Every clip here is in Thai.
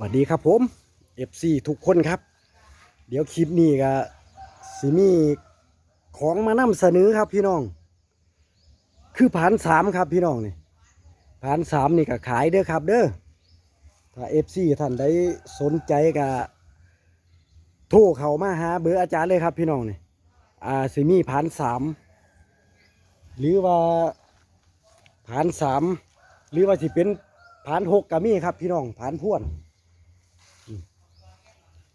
สวัสดีครับผม FC ทุกคนครับ เดี๋ยวคลิปนี้ก็สิมีของมานำเสนอครับพี่น้อง คือผานสามครับพี่น้องนี่ผานสามนี่ก็ขายเด้อครับ เด้อถ้า FC ท่านใดสนใจก็โทรเขามาหาเบอร์อาจารย์เลยครับพี่น้องนี่อ่าสิมีผานสามหรือว่าผานสามหรือว่าสิเป็นผานหกก็มีครับพี่น้องผานพ่วน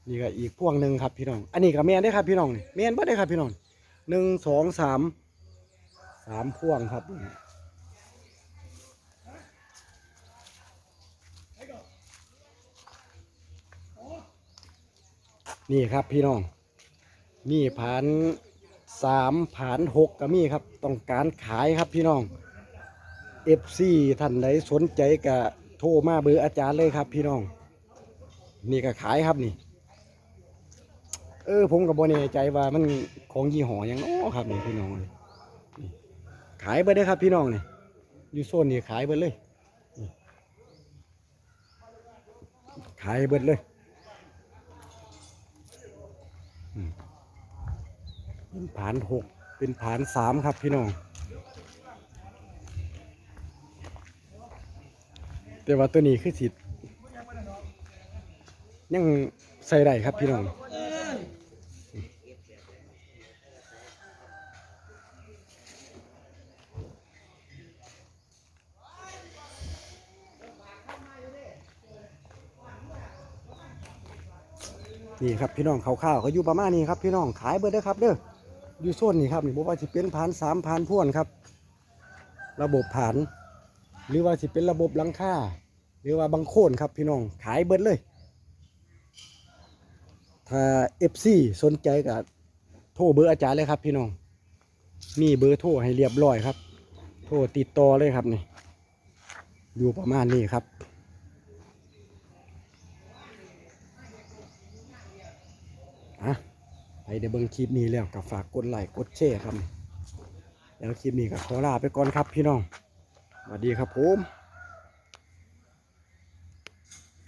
นี่ก็อีกพวงหนึ่งครับพี่น้อง อันนี้ก็แมนได้ครับพี่น้องนี่แมนบ่ได้ครับพี่น้องหนึ่งสองสามสามพวงครับนี่ครับพี่น้องนี่ผานสามผานหกก็มีครับ ต้องการขายครับพี่น้องเอฟซีท่านใดสนใจก็โทรมาเบอร์อาจารย์เลยครับพี่น้อง นี่ก็ขายครับนี่ เออผมกับบแน่ใจว่ามันของยี่ห้อยังนาะครับนี่พี่น้องนี่ขายไปได้ครับพี่น้องนี่อยู่โซนนี่ขายไปเลย ขายเบิดเลยเป็นผานหกเป็นผานสามครับพี่น้อง แต่ว่าตัวนี้คือสิยังใส่ได้ครับพี่น้อง นี่ครับพี่น้องข้าวเขาอยู่ประมาณนี้ครับพี่น้องขายเบิดเด้อครับเด้ออยู่โซนนี่ครับนี่บอกว่าสิเป็นผ่านสามผ่านพ่วนครับ ระบบผ่าน หรือว่าสิเป็นระบบหลังคาหรือว่าบังโคนครับพี่น้องขายเบิดเลย ถ้าเอฟซีสนใจก็โทรเบอร์อาจารย์เลยครับพี่น้องมีเบอร์โทรให้เรียบร้อยครับ โทรติดต่อเลยครับนี่อยู่ประมาณนี้ครับะไปเดี๋ยวเบิ้งคลิปนี้แล้วก็ฝากกดไลค์กดแชร์ครับ แล้วคลิปนี้ก็ขอลาไปก่อนครับพี่น้องสวัสดีครับผม